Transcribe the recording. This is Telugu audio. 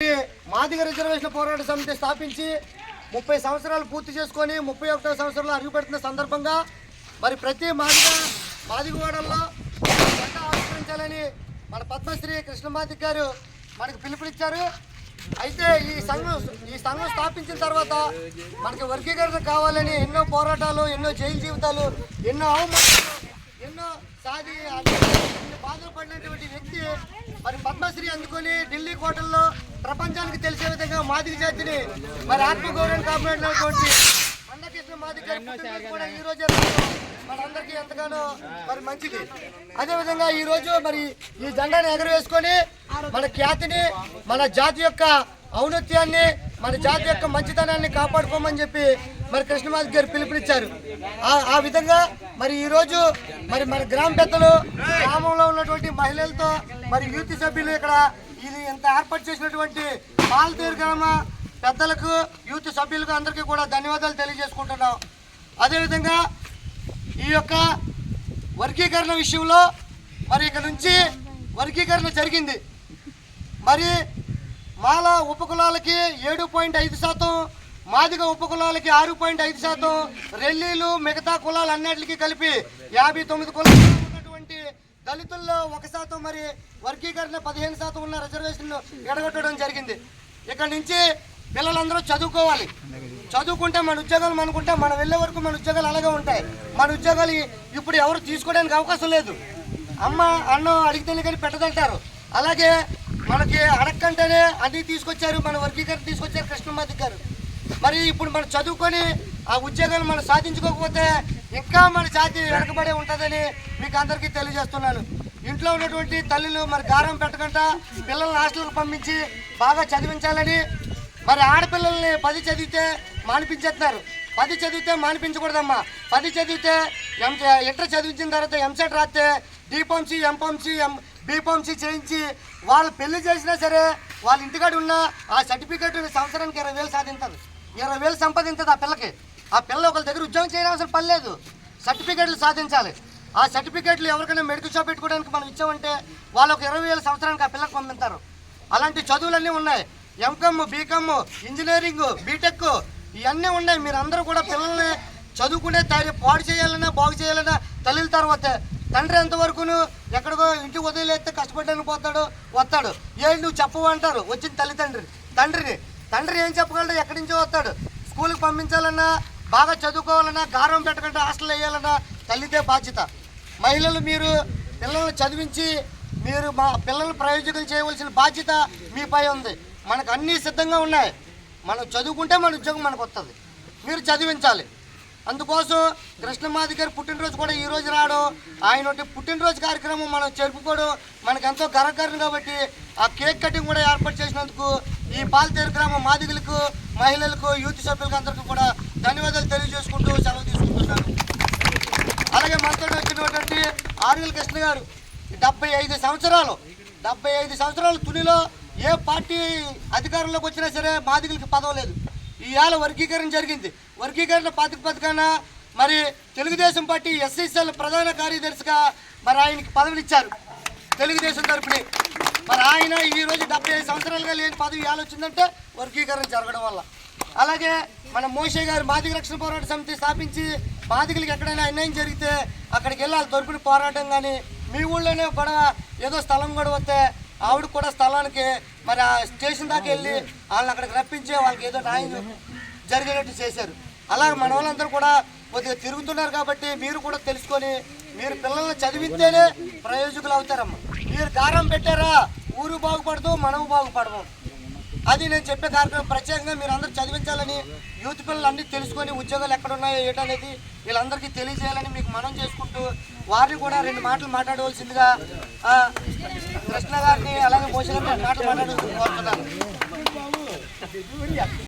మాదిగ రిజర్వేషన్ పోరాట సమితి స్థాపించి ముప్పై సంవత్సరాలు పూర్తి చేసుకొని ముప్పై ఒకటో సంవత్సరంలో అడుగుపెడుతున్న సందర్భంగా మరి ప్రతి మాదిగ మాదిగవాడల్లో జెండా ఆవిష్కరించాలని మన పద్మశ్రీ కృష్ణమాదిక్ గారు మనకు పిలుపునిచ్చారు. అయితే ఈ సంఘం ఈ సంఘం స్థాపించిన తర్వాత మనకి వర్గీకరణ కావాలని ఎన్నో పోరాటాలు ఎన్నో జైలు జీవితాలు ఎన్నో అవమానాలు ఎన్నో సాధి ఎన్ని పడినటువంటి వ్యక్తి మరి పద్మశ్రీ అందుకొని ఢిల్లీ కోటల్లో ప్రపంచానికి తెలిసే విధంగా మాదిగ జాతిని మరి ఆత్మగౌరవం కాపాడినటువంటి గారి పుట్టినరోజు కూడా ఈ రోజే మనందరికీ ఎంతగానో మరి మంచిది. అదే విధంగా ఈ రోజు మరి ఈ జెండాను ఎగరవేసుకొని మన ఖ్యాతిని మన జాతి యొక్క ఔన్నత్యాన్ని మన జాతి యొక్క మంచితనాన్ని కాపాడుకోమని చెప్పి మరి కృష్ణమాది గారు పిలుపునిచ్చారు. ఆ- విధంగా మరి ఈరోజు మరి మన గ్రామ పెద్దలు గ్రామంలో ఉన్నటువంటి మహిళలతో మరి యూత్ సభ్యులు ఇక్కడ ఇది ఇంత ఏర్పాటు చేసినటువంటి పాలతీరు గ్రామ పెద్దలకు యూత్ సభ్యులకు అందరికీ కూడా ధన్యవాదాలు తెలియజేసుకుంటున్నాం. అదేవిధంగా ఈ యొక్క వర్గీకరణ విషయంలో మరి ఇక్కడ నుంచి వర్గీకరణ జరిగింది. మరి మాలా ఉపకులాలకి ఏడు పాయింట్ ఐదు శాతం మాదిగ ఉపకులాలకి ఆరు పాయింట్ ఐదు శాతం రెల్లీలు మిగతా కులాలు అన్నిటికీ కలిపి యాభై తొమ్మిది కులాలు ఉన్నటువంటి దళితుల్లో ఒక శాతం మరి వర్గీకరణ పదిహేను శాతం ఉన్న రిజర్వేషన్ ఎడగొట్టడం జరిగింది. ఇక్కడ నుంచి పిల్లలందరూ చదువుకోవాలి. చదువుకుంటే మన ఉద్యోగాలు మనకుంటే మనం వెళ్ళే వరకు మన ఉద్యోగాలు అలాగే ఉంటాయి. మన ఉద్యోగాలు ఇప్పుడు ఎవరు తీసుకోవడానికి అవకాశం లేదు. అమ్మ అన్నం అడిగితేనే కానీ పెట్టదంటారు. అలాగే మనకి అడగంటేనే అన్ని తీసుకొచ్చారు మన వర్గీకరణ తీసుకొచ్చారు కృష్ణమాధి గారు. మరి ఇప్పుడు మనం చదువుకొని ఆ ఉద్యోగాలు మనం సాధించుకోకపోతే ఇంకా మన జాతి వెనకబడే ఉంటుందని మీకు అందరికీ తెలియజేస్తున్నాను. ఇంట్లో ఉన్నటువంటి తల్లులు మరి గారం పెట్టకుండా పిల్లల్ని హాస్టల్కి పంపించి బాగా చదివించాలని మరి ఆడపిల్లల్ని పది చదివితే మానిపించేస్తున్నారు. పది చదివితే మానిపించకూడదమ్మా. పది చదివితే ఎం ఇంటర్ చదివించిన తర్వాత ఎంసెట్ రాస్తే డిపాంసీ ఎంపోంసీ ఎం బీపాంసీ చేయించి వాళ్ళు పెళ్ళి చేసినా సరే వాళ్ళ ఇంటికాడ ఉన్న ఆ సర్టిఫికేట్ సంవత్సరానికి ఇరవై వేలు సాధించదు ఇరవై వేలు సంపాదించదు ఆ పిల్లకి. ఆ పిల్ల ఒకరి దగ్గర ఉద్యోగం చేయనవసరం పని లేదు సర్టిఫికేట్లు సాధించాలి. ఆ సర్టిఫికేట్లు ఎవరికైనా మెడికల్ షాప్ పెట్టుకోవడానికి మనం ఇచ్చామంటే వాళ్ళు ఒక ఇరవై వేల సంవత్సరానికి ఆ పిల్లకి పంపిస్తారు. అలాంటి చదువులన్నీ ఉన్నాయి. ఎంకమ్ బీకమ్ ఇంజనీరింగ్ బీటెక్ ఇవన్నీ ఉన్నాయి. మీరు అందరూ కూడా పిల్లల్ని చదువుకునే తయారు పాడు చేయాలన్నా బాగు చేయాలన్నా తల్లిల తర్వాత. తండ్రి ఎంతవరకును ఎక్కడికో ఇంటికి వదిలేస్తే కష్టపడ్డానికి పోతాడు వస్తాడు. ఏంటి నువ్వు చెప్పవంటారు వచ్చిన తల్లిదండ్రి తండ్రిని. తండ్రి ఏం చెప్పగలడు? ఎక్కడి నుంచో వస్తాడు. స్కూల్కి పంపించాలన్నా బాగా చదువుకోవాలన్నా గారం పెట్టకుండా హాస్టల్ వేయాలన్నా తల్లిదే బాధ్యత. మహిళలు మీరు పిల్లలను చదివించి మీరు మా పిల్లలు ప్రయోజకులు చేయవలసిన బాధ్యత మీపై ఉంది. మనకు అన్నీ సిద్ధంగా ఉన్నాయి. మనం చదువుకుంటే మన ఉద్యోగం మనకు వస్తుంది. మీరు చదివించాలి. అందుకోసం కృష్ణమాది గారి పుట్టినరోజు కూడా ఈ రోజు రావడం ఆయన పుట్టినరోజు కార్యక్రమం మనం జరుపుకోవడం మనకు ఎంతో గర్వకారణం కాబట్టి ఆ కేక్ కటింగ్ కూడా ఏర్పాటు చేసినందుకు ఈ పాలతేరు గ్రామ మాదిగులకు మహిళలకు యూత్ సభ్యులకు అందరికీ కూడా ధన్యవాదాలు తెలియజేసుకుంటూ సెలవు తీసుకుంటున్నాను. అలాగే మనతో వచ్చినటువంటి ఆర్ఎల్ కృష్ణ గారు డెబ్బై ఐదు సంవత్సరాలు డెబ్బై ఐదు సంవత్సరాలు తునిలో ఏ పార్టీ అధికారంలోకి వచ్చినా సరే మాదిగులకి పదవలేదు ఇవాళ వర్గీకరణ జరిగింది. వర్గీకరణ ప్రాతిపదికన మరి తెలుగుదేశం పార్టీ ఎస్ఎస్ఎల్ ప్రధాన కార్యదర్శిగా మరి ఆయనకి పదవిని ఇచ్చారు. తెలుగుదేశం తరపుని. మరి ఆయన ఈ రోజు డెబ్బై ఐదు సంవత్సరాలుగా లేని పదవి ఇవాళ వచ్చిందంటే వర్గీకరణ జరగడం వల్ల. అలాగే మన మోషే గారు మాదిక రక్షణ పోరాట సమితి స్థాపించి బాధికులకి ఎక్కడైనా అన్యాయం జరిగితే అక్కడికి వెళ్ళి వాళ్ళ తరపున పోరాటం కానీ మీ ఊళ్ళోనే గొడవ ఏదో స్థలం గొడవ వస్తే ఆవిడ కూడా స్థలానికి మరి ఆ స్టేషన్ దాకా వెళ్ళి వాళ్ళని అక్కడికి రప్పించి వాళ్ళకి ఏదో న్యాయం జరిగేటట్టు చేశారు. అలాగే మన వాళ్ళందరూ కూడా కొద్దిగా తిరుగుతున్నారు కాబట్టి మీరు కూడా తెలుసుకొని మీరు పిల్లల్ని చదివితేనే ప్రయోజకులు అవుతారమ్మ. మీరు దారం పెట్టారా? ఊరు బాగుపడదు మనము బాగుపడము. అది నేను చెప్పే కార్యక్రమం ప్రత్యేకంగా మీరు అందరూ చదివించాలని యూత్ పిల్లలు అన్నీ తెలుసుకొని ఉద్యోగాలు ఎక్కడ ఉన్నాయో ఏంటనేది వీళ్ళందరికీ తెలియజేయాలని మీకు మనం చేసుకుంటూ వారిని కూడా రెండు మాటలు మాట్లాడవలసిందిగా కృష్ణ గారిని అలాగే పోషణ మాట్లాడుతున్నాను